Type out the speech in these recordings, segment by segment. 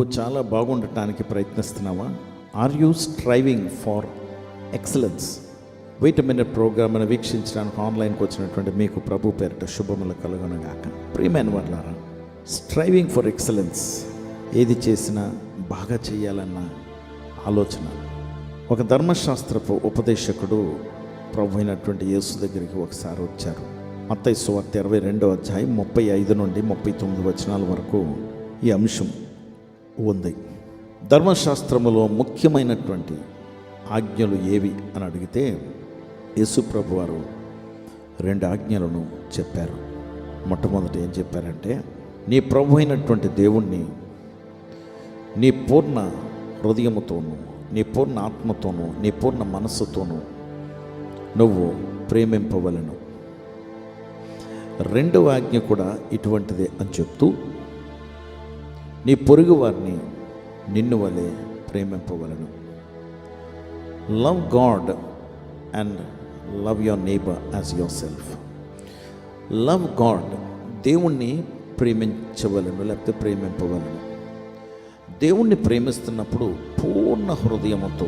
నువ్వు చాలా బాగుండటానికి ప్రయత్నిస్తున్నావా? Are you striving for excellence wait minute ప్రోగ్రామ్ను వీక్షించడానికి ఆన్లైన్కి వచ్చినటువంటి మీకు ప్రభు పేరిట శుభములు కలుగునగాక. ప్రియమైన వాళ్ళారా స్ట్రైవింగ్ ఫర్ ఎక్సలెన్స్ ఏది చేసినా బాగా చేయాలన్న ఆలోచన. ఒక ధర్మశాస్త్రపు ఉపదేశకుడు ప్రభు అయినటువంటి యేసు దగ్గరికి ఒకసారి వచ్చారు. మత్తయి సువార్త ఇరవై రెండో అధ్యాయం ముప్పై ఐదు నుండి ముప్పై తొమ్మిది వచనాల వరకు ఈ అంశం. ఉంది. ధర్మశాస్త్రములో ముఖ్యమైనటువంటి ఆజ్ఞలు ఏవి అని అడిగితే యేసుప్రభు వారు రెండు ఆజ్ఞలను చెప్పారు. మొట్టమొదట ఏం చెప్పారంటే నీ ప్రభు అయినటువంటి దేవుణ్ణి నీ పూర్ణ హృదయముతోనూ నీ పూర్ణ ఆత్మతోనూ నీ పూర్ణ మనస్సుతోనూ నువ్వు ప్రేమింపవలను. రెండవ ఆజ్ఞ కూడా ఇటువంటిదే అని చెప్తూ నీ పొరుగు వారిని నిన్ను వలె ప్రేమింపవలను. Love God and love your neighbour as yourself love God దేవుణ్ణి ప్రేమించవలను లేకపోతే ప్రేమింపవలను. దేవుణ్ణి ప్రేమిస్తున్నప్పుడు పూర్ణ హృదయముతో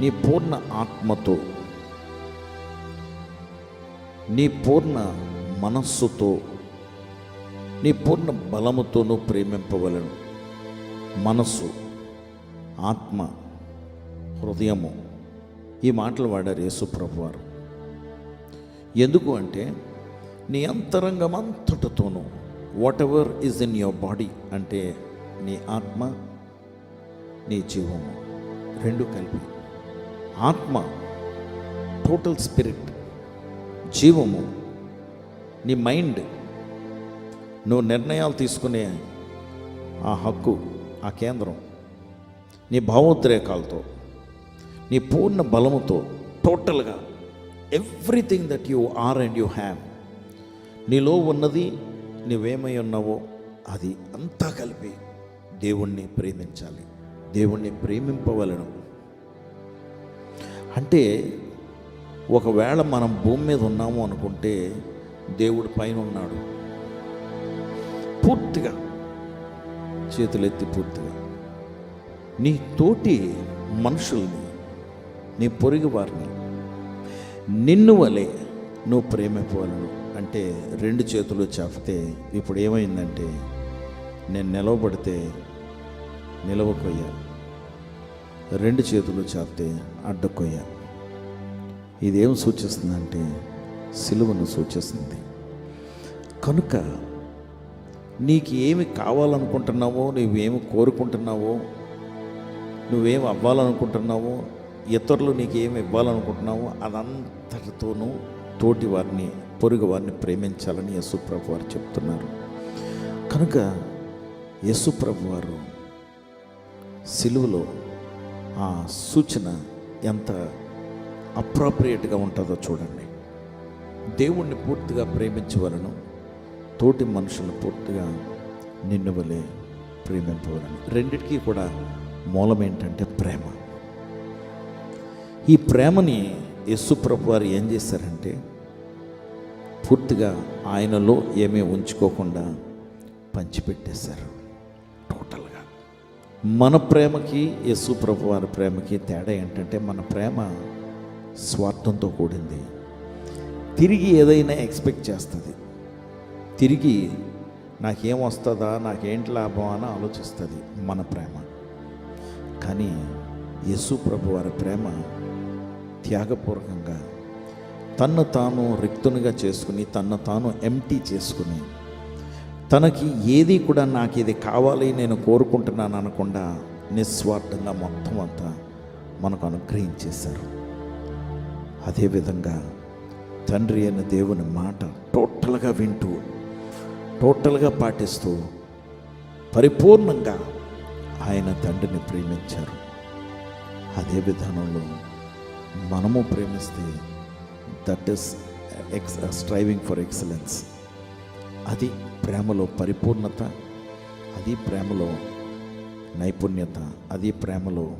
నీ పూర్ణ ఆత్మతో నీ పూర్ణ మనస్సుతో నీ పూర్ణ బలముతోనూ ప్రేమింపవలను. మనస్సు ఆత్మ హృదయము. ఈ మాటలు వాడారు యేసుప్రభు వారు ఎందుకు అంటే నీ అంతరంగమంతటితోనూ whatever is in your body అంటే నీ ఆత్మ నీ జీవము. రెండు కలిపి. ఆత్మ టోటల్ స్పిరిట్ జీవము నీ మైండ్ నువ్వు నిర్ణయాలు తీసుకునే ఆ హక్కు ఆ కేంద్రం నీ భావోద్రేకాలతో నీ పూర్ణ బలముతో టోటల్గా everything that you are and you have నీలో ఉన్నది నువ్వేమై ఉన్నావో అది అంతా కలిపి దేవుణ్ణి ప్రేమించాలి దేవుణ్ణి ప్రేమింపవలను. అంటే ఒకవేళ మనం భూమి మీద ఉన్నాము అనుకుంటే దేవుడు పైన ఉన్నాడు. పూర్తిగా చేతులెత్తి పూర్తిగా. నీ తోటి మనుషుల్ని నీ పొరుగు వారిని నిన్ను వలె నువ్వు ప్రేమిపోవాలను. అంటే రెండు చేతులు చాపితే ఇప్పుడు ఏమైందంటే నేను నిలవబడితే నిలవకొయ్యా. రెండు చేతులు చాపితే అడ్డకొయ్యా. ఇదేం సూచిస్తుందంటే సిలువను సూచిస్తుంది. కనుక నీకు ఏమి కావాలనుకుంటున్నావో నువ్వేమి కోరుకుంటున్నావో నువ్వేమి అవ్వాలనుకుంటున్నావో ఇతరులు నీకు ఏమి ఇవ్వాలనుకుంటున్నావో అదంతటితోనూ తోటి వారిని పొరుగు వారిని ప్రేమించాలని యశుప్రభు వారు చెప్తున్నారు. కనుక యశుప్రభు వారు సిలువలో ఆ సూచన ఎంత అప్రాప్రియేట్గా ఉంటుందో చూడండి. దేవుణ్ణి పూర్తిగా ప్రేమించవలను. తోటి మనుషులను పూర్తిగా నిన్ను వలే ప్రేమింపవలను రెండిటికీ కూడా మూలం ఏంటంటే ప్రేమ. ఈ ప్రేమని యశుప్రభు వారు ఏం చేశారంటే పూర్తిగా ఆయనలో ఏమీ ఉంచుకోకుండా పంచిపెట్టేశారు. టోటల్గా. మన ప్రేమకి యేసు ప్రభు వారి ప్రేమకి తేడా ఏంటంటే మన ప్రేమ స్వార్థంతో కూడింది. తిరిగి ఏదైనా ఎక్స్పెక్ట్ చేస్తుంది. తిరిగి నాకేం వస్తుందా నాకేంటి లాభం అని ఆలోచిస్తుంది మన ప్రేమ. కానీ యేసు ప్రభు వారి ప్రేమ త్యాగపూర్వకంగా తన్ను తాను రిక్తునిగా చేసుకుని తన్ను తాను ఎంటీ చేసుకుని తనకి ఏది కూడా నాకు ఇది కావాలి నేను కోరుకుంటున్నాను అనకుండా నిస్వార్థంగా మొత్తం అంతా మనకు అనుగ్రహించేశారు. అదేవిధంగా తండ్రి అయిన దేవుని మాట టోటల్గా వింటూ టోటల్గా పాటిస్తూ పరిపూర్ణంగా ఆయన తండ్రిని ప్రేమించారు. అదే విధానంలో మనము ప్రేమిస్తే that is ex striving for excellence. అది ప్రేమలో పరిపూర్ణత అది ప్రేమలో నైపుణ్యత అది ప్రేమలో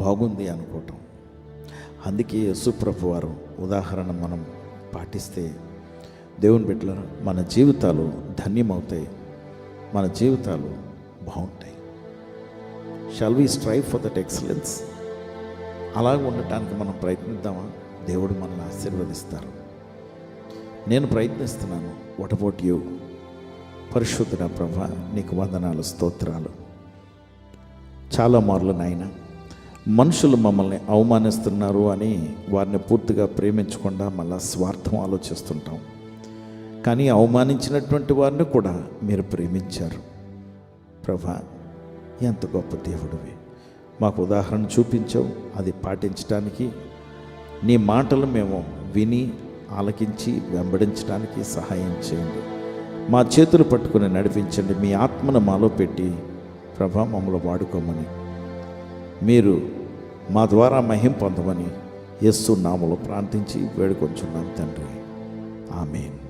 బాగుంది అనుకోవటం. అందుకే యశుప్రభు వారు ఉదాహరణ మనం పాటిస్తే దేవుని బిడ్డల మన జీవితాలు ధన్యమవుతాయి. మన జీవితాలు బాగుంటాయి. Shall we strive for that excellence అలాగ ఉండటానికి మనం ప్రయత్నిద్దామా? దేవుడు మనల్ని ఆశీర్వదిస్తారు. నేను ప్రయత్నిస్తున్నాను వాట్ అబౌట్ యూ పరిశుద్ధుడ ప్రభ నీకు వందనాలు స్తోత్రాలు. చాలా మార్లు నాయన మనుషులు మమ్మల్ని అవమానిస్తున్నారు అని వారిని పూర్తిగా ప్రేమించకుండా మళ్ళా స్వార్థం ఆలోచిస్తుంటాం. కానీ అవమానించినటువంటి వారిని కూడా మీరు ప్రేమించారు. ప్రభా ఎంత గొప్ప దేవుడివి. మాకు ఉదాహరణ చూపించావు అది పాటించడానికి నీ మాటలు మేము విని ఆలకించి వెంబడించడానికి సహాయం చేయండి. మా చేతులు పట్టుకుని నడిపించండి మీ ఆత్మను మాలో పెట్టి ప్రభా మమ్మల్ని వాడుకోమని. మీరు మా ద్వారా మహిం పొందమని యస్సు నామలు ప్రార్థించి వేడుకొంచున్నాం తండ్రి. ఆమెను.